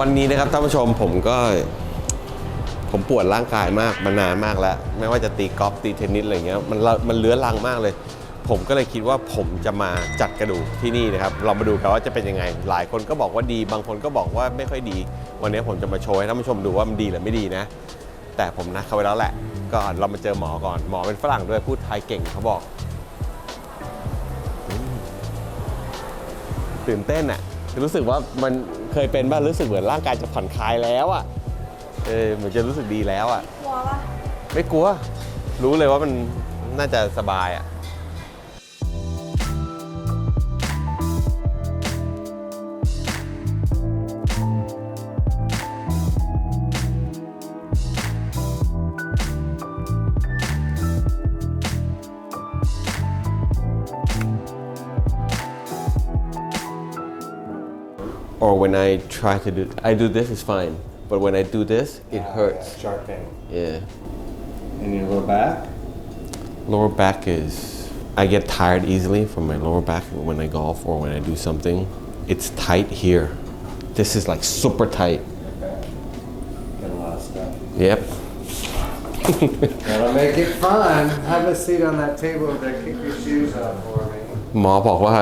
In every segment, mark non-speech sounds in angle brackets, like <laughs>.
วันนี้นะครับท่านผู้ชมผมก็ผมปวดร่างกายมากมานานมากแล้ว ไม่ว่าจะตีกอล์ฟตีเทนนิสอะไรเงี้ยมันมันเลื้อรังมากเลย ผมก็เลยคิดว่าผมจะมาจัดกระดูกที่นี่นะครับเรามาดูกันว่าจะเป็นยังไง หลายคนก็บอกว่าดี บางคนก็บอกว่าไม่ค่อยดี วันนี้ผมจะมาโชว์ให้ท่านผู้ชมดูว่ามันดีหรือไม่ดีนะ แต่ผมนัดเขาไว้แล้วแหละก็เรามาเจอหมอก่อนหมอเป็นฝรั่งด้วยพูดไทยเก่งเขาบอกตื่นเต้นอะ รู้สึกว่ามันเคยเป็นบ้างรู้สึกเหมือนร่างกายจะผ่อนคลายแล้วอะเออเหมือนจะรู้สึกดีแล้วอะกลัวปะไม่กลัว รู้เลยว่ามันน่าจะสบายอะ or when I try to do I do this is fine but when I do this it hurts Sharp pain. yeah In your lower back? lower back is I get tired easily from my lower back when I golf or when I do something. It's tight here. This is like super tight. Got a lot of stuff. Yep. <laughs> That'll make it fun. Have a seat on that table over there. Kick your shoes off for me. หมอบอกว่า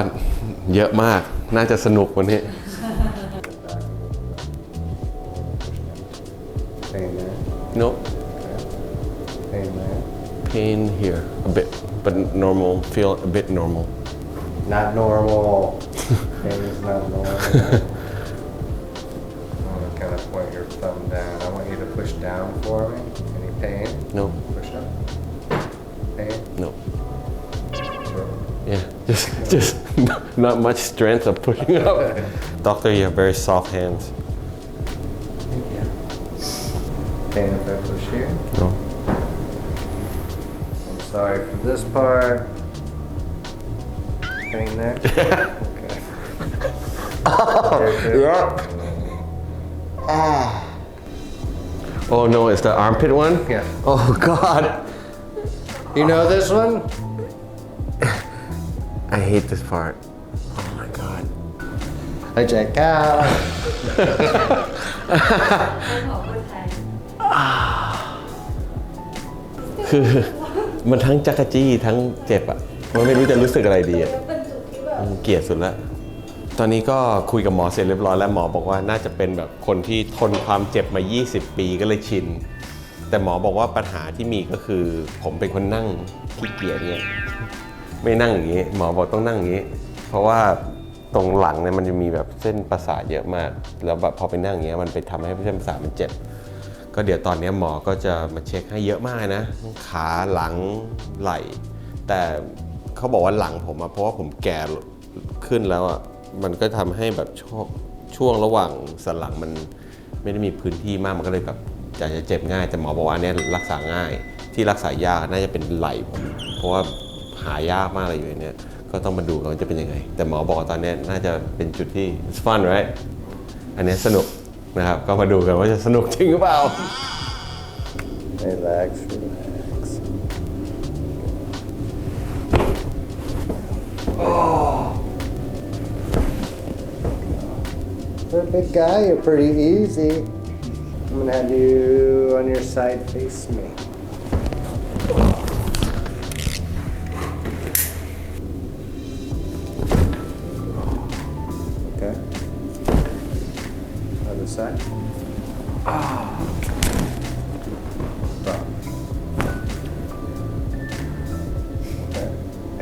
เยอะมาก น่าจะสนุกวันนี้ <laughs> there. No Pain there. pain here a bit but normal feel a bit normal Not normal. <laughs> pain is not normal. <laughs> I want to kind of point your thumb down. I want you to push down for me. Any pain? no Push up. Pain? no yeah just just <laughs> not much strength of pushing up doctor you have very soft hands Pain if I push here? no I'm sorry for this part. Pain there? <laughs> okay. Very good. Ah. oh no it's the armpit one Yeah. oh god You know this one? I hate this part oh my god I check out. คือมันทั้งจักรจี้ทั้งเจ็บอะ มันไม่รู้จะรู้สึกอะไรดีอะเกลียดสุดแล้วตอนนี้ก็คุยกับหมอเสร็จเรียบร้อยแล้วหมอบอกว่าน่าจะเป็นแบบคนที่ทนความเจ็บมา 20 ปีก็เลยชิน แต่หมอบอกว่าปัญหาที่มีก็คือ ผมเป็นคนนั่งขี้เกียจเนี่ยไม่นั่งอย่างนี้หมอบอกต้องนั่งอย่างนี้ เพราะว่าตรงหลังเนี่ยมันจะมีแบบเส้นประสาทเยอะมาก แล้วแบบพอไปนั่งอย่างเงี้ยมันไปทำให้เส้นประสาทมันเจ็บ ก็เดี๋ยวตอนนี้หมอก็จะมาเช็คให้เยอะมากนะขาหลังไหล่ แต่เขาบอกว่าหลังผมอะเพราะว่าผมแก่ขึ้นแล้วอะมันก็ทำให้แบบช่วงช่วงระหว่างสันหลังมันไม่ได้มีพื้นที่มากมันก็เลยแบบอาจจะเจ็บง่าย แต่หมอบอกว่าอันนี้รักษาง่าย ที่รักษายากน่าจะเป็นไหล่ผมเพราะว่าหายากมากเลยอยู่ในเนี้ยก็ต้องมาดูกันว่าจะเป็นยังไง แต่หมอบอกตอนนี้น่าจะเป็นจุดที่ it's fun right อันนี้สนุก นะครับ ก็มาดูกันว่าจะสนุกจริงหรือเปล่า Relax, relax. For a big guy, you're pretty easy. I'm gonna have you on your side face me.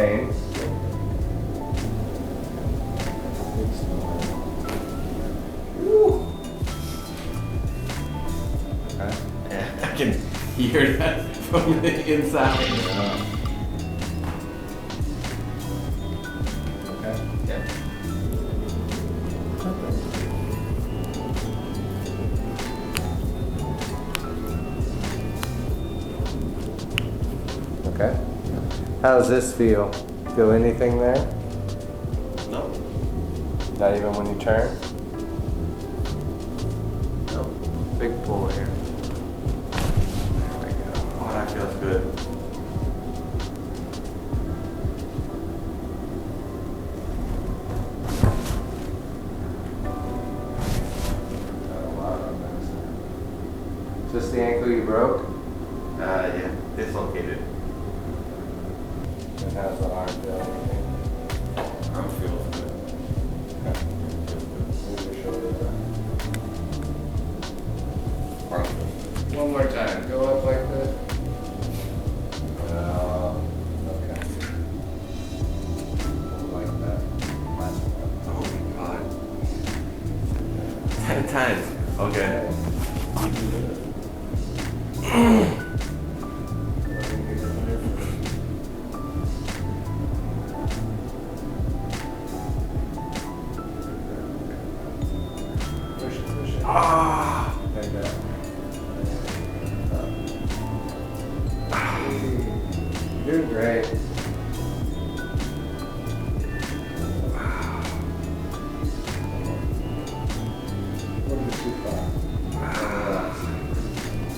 Okay. <laughs> I can hear that from the inside. Okay. Okay. How does this feel? Feel anything there? No, Not even when you turn? no. Big pull here. There we go. Oh, that feels good. Is this the ankle you broke? Uh, yeah, dislocated. And how's the arm feel? I'm feeling good. Move your shoulder back. One more time. Go up like this. Uh, okay. Like that. Oh my god. Ten times. Okay. <clears throat>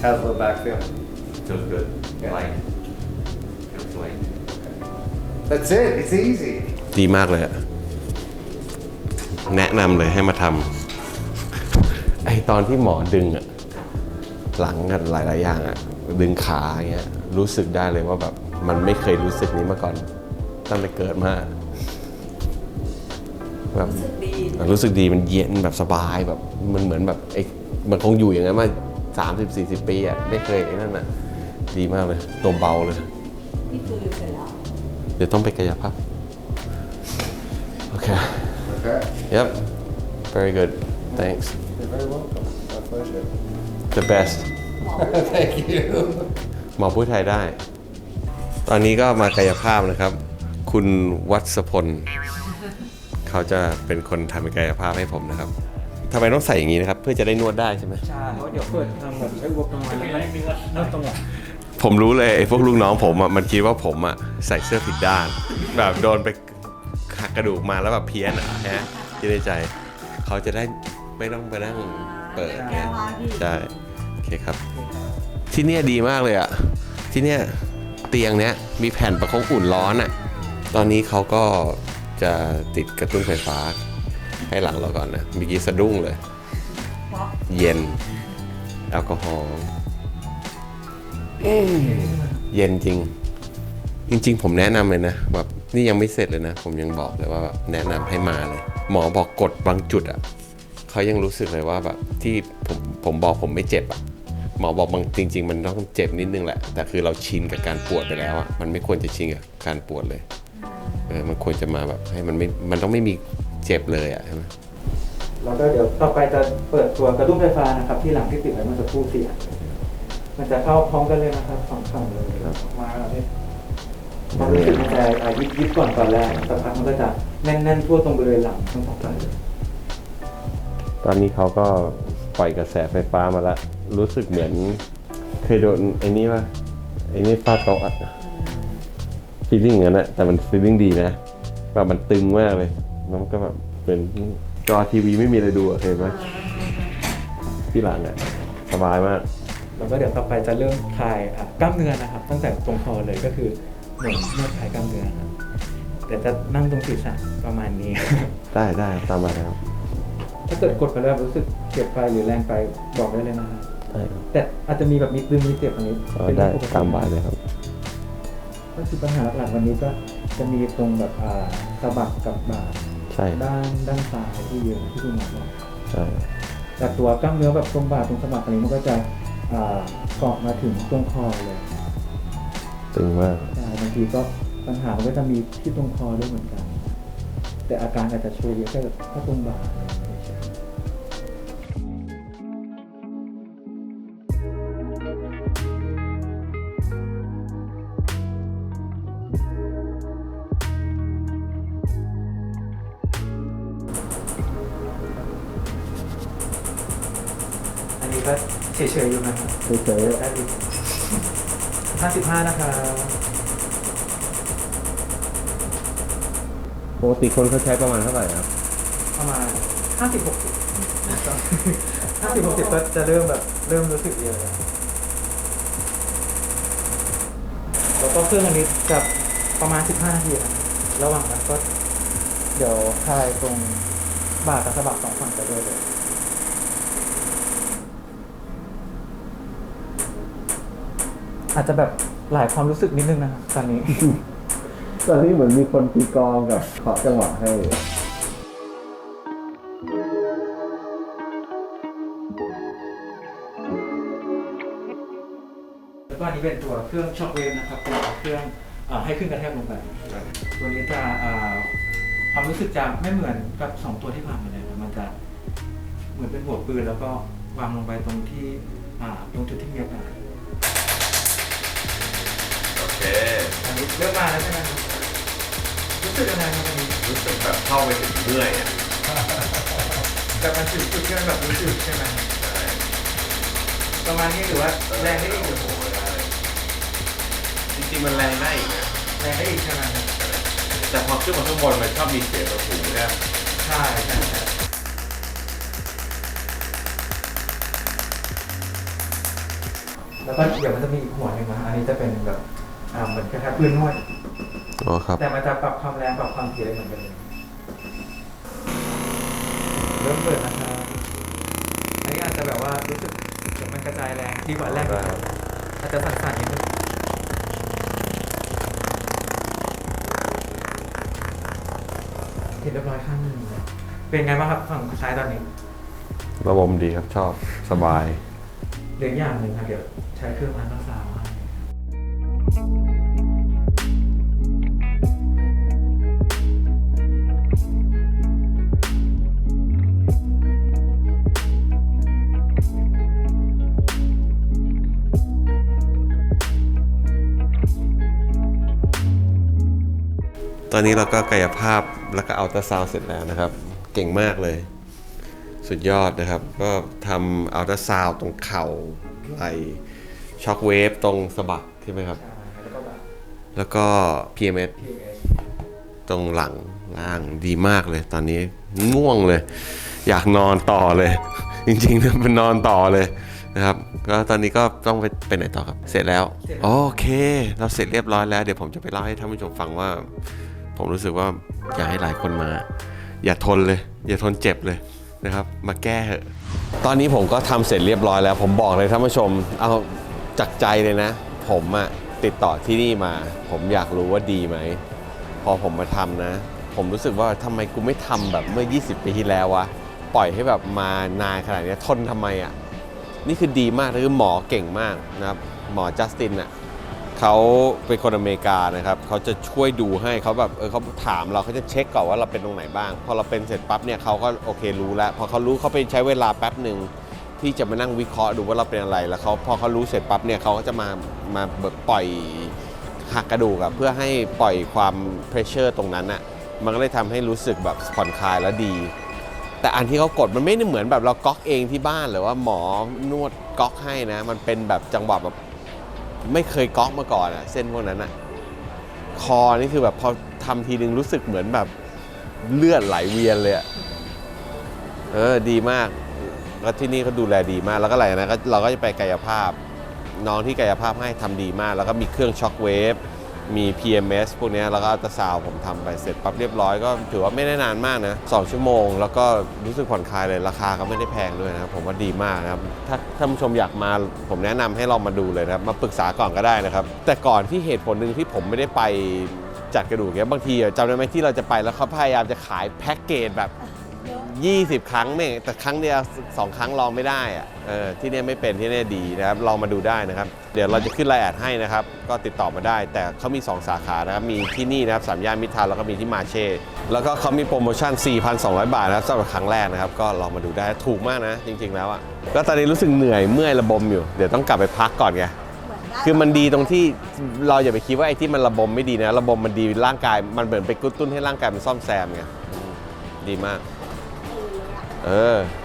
How's the low back feel? Feels good. Yeah. Light. Feels light. That's it. It's easy. ดีมากเลยอะแนะนำเลยให้มาทำ ไอตอนที่หมอดึงอะหลังกันหลายๆอย่างอะดึงขาอย่างเงี้ยรู้สึกได้เลยว่าแบบมันไม่เคยรู้สึกนี้มาก่อนตั้งแต่เกิดมาแบบรู้สึกดีรู้สึกดีมันเย็นแบบสบายแบบมันเหมือนแบบไอ้มันคงอยู่อย่างนั้นมา สามสิบสี่สิบปีอะไม่เคยไอ้นั่นอะดีมากเลยตัวเบาเลย นี่คือเสร็จแล้วเดี๋ยวต้องไปกายภาพโอเค Okay. Yep. Very good. Thanks. You're very welcome. My pleasure. The best. หมอ Thank you. หมอพูดไทยได้ ตอนนี้ก็มากายภาพนะครับ คุณวัศพล เขาจะเป็นคนทำกายภาพให้ผมนะครับ ทำไมต้องใส่อย่างนี้นะครับ เพื่อจะได้นวดได้ใช่ไหมใช่เพราะเดี๋ยวเปิดทางแบบใช้อุปกรณ์แล้วก็นวดตรงหลังผมรู้เลยไอ้พวกลูกน้องผมอะมันคิดว่าผมอะใส่เสื้อผิดด้าน แบบโดนไปหักกระดูกมาแล้วแบบเพี้ยนอะฮะที่ในใจ เขาจะได้ไม่ต้องไปนั่งเปิดแก้วาพี่ใช่โอเคครับ ที่เนี่ยดีมากเลยอะที่เนี่ยเตียงเนี้ยมีแผ่นประคบอุ่นร้อนอะตอนนี้เขาก็จะติดกระตุ้นไฟฟ้า ให้หลังเราก่อนนะเมื่อกี้สะดุ้งเลย เย็น แอลกอฮอล์เย็นจริง จริง ๆ ผมแนะนำเลยนะแบบนี่ยังไม่เสร็จเลยนะ ผมยังบอกเลยว่าแบบแนะนำให้มาเลย หมอบอกกดบางจุดอะเขายังรู้สึกเลยว่าแบบที่ผมผมบอกผมไม่เจ็บอะหมอบอกบางจริง ๆ มันต้องเจ็บนิดนึงแหละ แต่คือเราชินกับการปวดไปแล้วอะมันไม่ควรจะชินกับการปวดเลยเออมันควรจะมาแบบให้มันไม่มันต้องไม่มี เจ็บเลยอะใช่ไหมแล้วก็เดี๋ยวต่อไปจะเปิดตัวกระตุ้นไฟฟ้านะครับ ที่หลังที่ติดไว้เมื่อสักครู่เสียมันจะเข้าพร้อมกันเลยนะครับสองฝั่งเลยมาแล้วเนี่ยความรู้สึกมันจะอะยิบยิบก่อนตอนแรกสักพักมันก็จะแน่นๆทั่วตรงบริเวณหลังทั้งสองฝั่งเลยตอนนี้เขาก็ปล่อยกระแสไฟฟ้ามาล้วรู้สึกเหมือนเคยโดนไอ้นี่ป่ะไอ้นี่ฟาดโต๊ะอะฟีลลิ่งอย่างนั้นอะแต่มันฟีลลิ่งดีนะแบบมันตึงมากเลย แล้วมันก็แบบเป็นจอทีวีไม่มีอะไรดูอะเคยไหมที่หลังอะสบายมาก แล้วก็เดี๋ยวต่อไปจะเริ่มคลายอะกล้ามเนื้อนะครับ ตั้งแต่ตรงคอเลยก็คือเหมือนนวดคลายกล้ามเนื้อครับแต่จะนั่งตรงศีรษะประมาณนี้ ได้ได้ตามมาแล้วถ้าเกิดกดไปแล้วรู้สึกเจ็บไปหรือแรงไปบอกได้เลยนะครับได้ครับแต่อาจจะมีแบบมีตึงมีเจ็บอันนี้อ๋อเป็นได้เรื่องปกติตามบายเลยครับ ก็คือปัญหาหลักๆวันนี้ก็จะมีตรงแบบอ่าสะบักกับบ่า ใช่ ด้านด้านซ้ายที่เยอะที่คุณหมอบอกใช่ แต่ตัวกล้ามเนื้อแบบตรงบ่าตรงสะบักอะไรมันก็จะอ่าเกาะมาถึงตรงคอเลยตึงมาก ใช่บางทีก็ปัญหามันก็จะมีที่ตรงคอด้วยเหมือนกัน แต่อาการอาจจะโชว์เยอะแค่แบบแค่ตรงบ่า เฉยๆอยู่นะครับเฉยได้ดีห้าสิบห้านะครับปกติคนเขาใช้ประมาณเท่าไหร่ครับ ประมาณห้าสิบหกสิบห้าสิบหกสิบก็จะเริ่มแบบเริ่มรู้สึกเยอะแล้วแล้วก็เครื่องอันนี้จะประมาณสิบห้านาทีนะครับระหว่างนั้นก็ เดี๋ยวคลายตรงบ่ากับสะบักสองฝั่งไปด้วยเลย อาจจะแบบหลายความรู้สึกนิดนึงนะครับตอนนี้ ตอนนี้เหมือนมีคนตีกลองกับขอจังหวะให้ แล้วก็อันนี้เป็นตัวเครื่องช็อคเวฟนะครับเป็นเครื่องเอ่อให้ขึ้นกระแทกลงไปตัวนี้จะเอ่อความรู้สึกจะไม่เหมือนกับสองตัวที่ผ่านมาเลยนะมันจะเหมือนเป็นหัวปืนแล้วก็วางลงไปตรงที่อ่าตรงจุดที่มีอากาศโอ เคอันนี้เริ่มมาแล้วใช่ไหมครับรู้สึกยังไงครับอันนี้รู้สึกแบบเข้าไปถึงเมื่อยอะแต่มันจุดจุดที่มันแบบรู้สึกใช่ไหมครับประมาณนี้หรือว่าแรงได้อีกหรือโอ้โหได้จริงๆมันแรงได้อีกนะแรงได้อีกใช่ไหมครับแต่พอขึ้นมาข้างบนมันชอบมีเสียงกระหูเนี่ยใช่ใช่ใช่แล้วก็เดี๋ยวมันจะมีอีกหัวหนึ่งนะอันนี้จะเป็นแบบ อ่าเหมือนคล้ายๆปืนนวด อ๋อครับ แต่มันจะปรับความแรงปรับความถี่ได้เหมือนกันเลยเริ่มเปิดนะครับอันนี้อาจจะแบบว่ารู้สึกเดี๋ยวมันกระจายแรงดีกว่าแรกนะครับอาจจะสั่นๆนิดนึงเห็นเรียบร้อยข้างหนึงเป็นไงบ้างครับฝั่งซ้ายตอนนี้ระบบดีครับชอบสบาย เหลืออย่างหนึ่งครับเดี๋ยวใช้เครื่องอันตราซาวด์ ตอนนี้เราก็กายภาพแล้วก็เอาตราซาวด์เสร็จแล้วนะครับ เก่งมากเลย สุดยอดนะครับ ก็ทำอัลตราซาวด์ตรงเข่าไหล่ช็อคเวฟตรงสะบักใช่ไหมครับใช่แล้วก็แบบแล้วก็ PMS PMS ตรงหลังล่างดีมากเลย ตอนนี้ง่วงเลย อยากนอนต่อเลย จริงๆนะเป็นนอนต่อเลยนะครับก็ตอนนี้ก็ต้องไปไปไหนต่อครับเสร็จแล้วเสร็จแล้ว โอเค เราเสร็จเรียบร้อยแล้ว เดี๋ยวผมจะไปเล่าให้ท่านผู้ชมฟังว่า ผมรู้สึกว่าอยากให้หลายคนมา อย่าทนเลย อย่าทนเจ็บเลยนะครับ มาแก้เถอะตอนนี้ผมก็ทำเสร็จเรียบร้อยแล้ว ผมบอกเลยท่านผู้ชม เอาจากใจเลยนะ ผมอะติดต่อที่นี่มา ผมอยากรู้ว่าดีไหม พอผมมาทำนะ ผมรู้สึกว่าทำไมกูไม่ทำแบบเมื่อ 20 ปีที่แล้ววะปล่อยให้แบบมานานขนาดนี้ทนทำไมอะ่ะนี่คือดีมากคือหมอเก่งมากนะครับหมอจัสตินอะ เขาเป็นคนอเมริกานะครับเขาจะช่วยดูให้เขาแบบเออเขาถามเราเขาจะเช็คก่อนว่าเราเป็นตรงไหนบ้าง พอเราเป็นเสร็จปั๊บเนี่ยเขาก็โอเครู้แล้ว พอเขารู้เขาไปใช้เวลาแป๊บหนึ่งที่จะมานั่งวิเคราะห์ดูว่าเราเป็นอะไรแล้วเขาพอเขารู้เสร็จปั๊บเนี่ยเขาก็จะมามาปล่อยหักกระดูกอะเพื่อให้ปล่อยความเพรสเชอร์ตรงนั้นอะมันก็เลยทำให้รู้สึกแบบผ่อนคลายแล้วดี แต่อันที่เขากดมันไม่ได้เหมือนแบบเราก๊อกเองที่บ้านหรือว่าหมอนวดก๊อกให้นะ มันเป็นแบบจังหวะแบบ ไม่เคยก๊อกมาก่อนอะเส้นพวกนั้นอะคอนี่คือแบบพอทำทีนึงรู้สึกเหมือนแบบเลือดไหลเวียนเลยอะเออดีมากแล้วที่นี่เขาดูแลดีมากแล้วก็อะไรนะก็เราก็จะไปกายภาพ น้องที่กายภาพให้ทำดีมาก แล้วก็มีเครื่องช็อคเวฟ มี PMS พวกนี้แล้วก็อัลตราซาวผมทำไปเสร็จปั๊บเรียบร้อยก็ถือว่าไม่ได้นานมากนะ2ชั่วโมง แล้วก็รู้สึกผ่อนคลายเลยราคาก็ไม่ได้แพงด้วยนะครับผมว่าดีมากนะครับถ้าท่านผู้ชมอยากมาผมแนะนำให้ลองมาดูเลยนะครับมาปรึกษาก่อนก็ได้นะครับ แต่ก่อนที่เหตุผลหนึ่งที่ผมไม่ได้ไปจัดกระดูกเนี้ยบางทีอะจำได้ไหมที่เราจะไปแล้วเขาพยายามจะขายแพ็กเกจแบบ 20 ครั้งเนี่ยแต่ครั้งเดียวสองครั้งลองไม่ได้อะเออที่เนี่ยไม่เป็นที่เนี่ยดีนะครับลองมาดูได้นะครับ เดี๋ยวเราจะขึ้นรายแอดให้นะครับ ก็ติดต่อมาได้ แต่เขามี 2 สาขานะครับ มีที่นี่นะครับสามย่านมิตรทาวน์แล้วก็มีที่มาเช่ แล้วก็เขามีโปรโมชั่น 4,200 บาทนะครับสำหรับครั้งแรกนะครับ ก็ลองมาดูได้ถูกมากนะ จริง ๆ แล้วอะก็ตอนนี้รู้สึกเหนื่อยเมื่อยระบมอยู่ เดี๋ยวต้องกลับไปพักก่อนไงคือมันดีตรงที่เราอย่าไปคิดว่าไอ้ที่มันระบมไม่ดีนะ ระบมมันดีร่างกายมันเหมือนไปกระตุ้นให้ร่างกายมันซ่อมแซมไงอืมดีมาก เออ